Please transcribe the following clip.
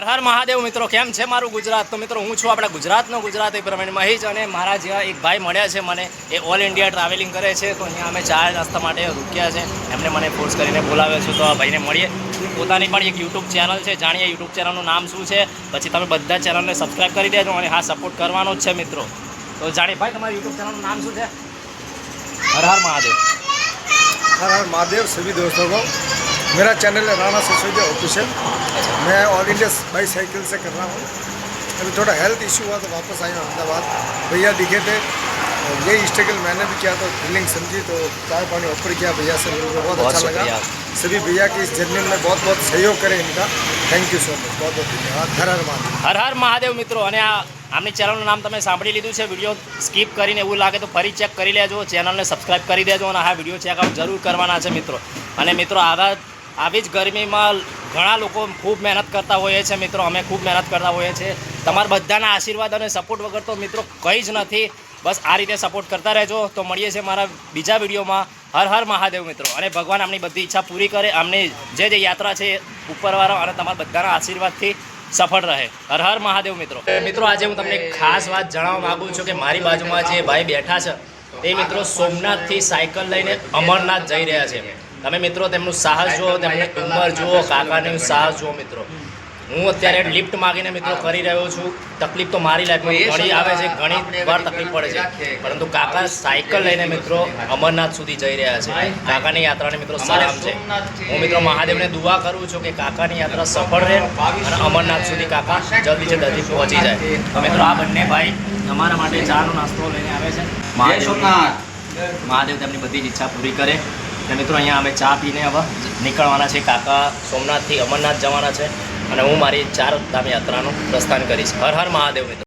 હર હર મહાદેવ મિત્રો, કેમ છે મારું ગુજરાત? તો મિત્રો, હું છું આપણા ગુજરાતનો ગુજરાતી પ્રમાણે મહેશ અને મારા જેવા એક ભાઈ મળ્યા છે મને. એ ઓલ ઇન્ડિયા ટ્રાવેલિંગ કરે છે. તો અહીંયા અમે ચાર રસ્તા માટે રૂક્યા છે. એમને મને ફોર્સ કરીને બોલાવ્યો છું. તો આ ભાઈને મળીએ. પોતાની પણ એક યુટ્યુબ ચેનલ છે. જાણીએ યુટ્યુબ ચેનલનું નામ શું છે. પછી તમે બધા ચેનલને સબસ્ક્રાઈબ કરી દેજો અને હા સપોર્ટ કરવાનો જ છે મિત્રો. તો જાણીએ, ભાઈ, તમારી યુટ્યુબ ચેનલનું નામ શું છે? હર હર મહાદેવ. હર હર મહાદેવ. સભી દોસ્તો કો. મેરા ચેનલ રાણા સસોદિયા ઓફિશિયલ मैं ऑल इंडिया बाई साइकिल से कर रहा हूँ अभी थोड़ा हेल्थ इशू हुआ तो वापस आया हूँ अहमदाबाद भैया दिखे थे और यही स्ट्रगल मैंने भी किया तो फीलिंग समझी तो चाय पानी ऑफर किया भैया से मिलकर बहुत बहुत अच्छा शुक्रिया। लगा सभी भैया की इस जर्नी में बहुत बहुत सहयोग करें इनका थैंक यू सो मच बहुत बहुत धन्यवाद हर हर महादेव હર હર મહાદેવ મિત્રો અને આ આમની ચેનલનું નામ તમે સાંભળી લીધું છે વિડીયો સ્કીપ કરીને એવું લાગે તો ફરી ચેક કરી લેજો ચેનલને સબસ્ક્રાઇબ કરી દેજો અને આ વિડીયો ચેકઆઉટ જરૂર કરવાના છે મિત્રો અને મિત્રો આવા આવી જ ગરમીમાં ઘણા લોકો ખૂબ મહેનત કરતા હોઈએ છે, મિત્રો. અમે ખૂબ મહેનત કરતા હોઈએ છીએ. તમારા બધાના આશીર્વાદ અને સપોર્ટ વગર તો, મિત્રો, કંઈ જ નથી. બસ આ રીતે સપોર્ટ કરતા રહેજો. તો મળીએ છીએ મારા બીજા વિડીયોમાં. હર હર મહાદેવ, મિત્રો. અને ભગવાન આમની બધી ઈચ્છા પૂરી કરે આમની જે જે યાત્રા છે ઉપરવાળા અને તમારા બધાના આશીર્વાદથી સફળ રહે. હર હર મહાદેવ, મિત્રો. મિત્રો, આજે હું તમને ખાસ વાત જણાવવા માગું છું કે મારી બાજુમાં જે ભાઈ બેઠા છે, એ, મિત્રો, સોમનાથથી સાયકલ લઈને અમરનાથ જઈ રહ્યા છે. તમે મિત્રો તેમનું સાહસ જુઓ તેમની ઉંમર જુઓ કાકાનું સાહસ જુઓ મિત્રો. હું અત્યારે લિફ્ટ માગીને મિત્રો કરી રહ્યો છું. તકલીફ તો મારી લાઈફમાં ઘણી આવે છે ઘણી વાર તકલીફ પડે છે. પરંતુ કાકા સાયકલ લઈને મિત્રો અમરનાથ સુધી જઈ રહ્યા છે. કાકાની યાત્રાને મિત્રો સલામ છે. હું મિત્રો મહાદેવને દુઆ કરું છું કે કાકાની યાત્રા સફળ રહે અને અમરનાથ સુધી કાકા જલ્દી છે જલ્દી પહોંચી જાય. તો મિત્રો આ બંને ભાઈ તમારા માટે ચાનો નાસ્તો લઈને આવે છે. મહાદેવ. મહાદેવ તેમની બધી જ ઈચ્છા પૂરી કરે. અને મિત્રો, અહીંયા અમે ચા પીને હવે નીકળવાના છે કાકા સોમનાથથી અમરનાથ જવાના છે અને હું મારી ચાર ધામ યાત્રાનું પ્રસ્થાન કરીશ. હર હર મહાદેવ મિત્રો.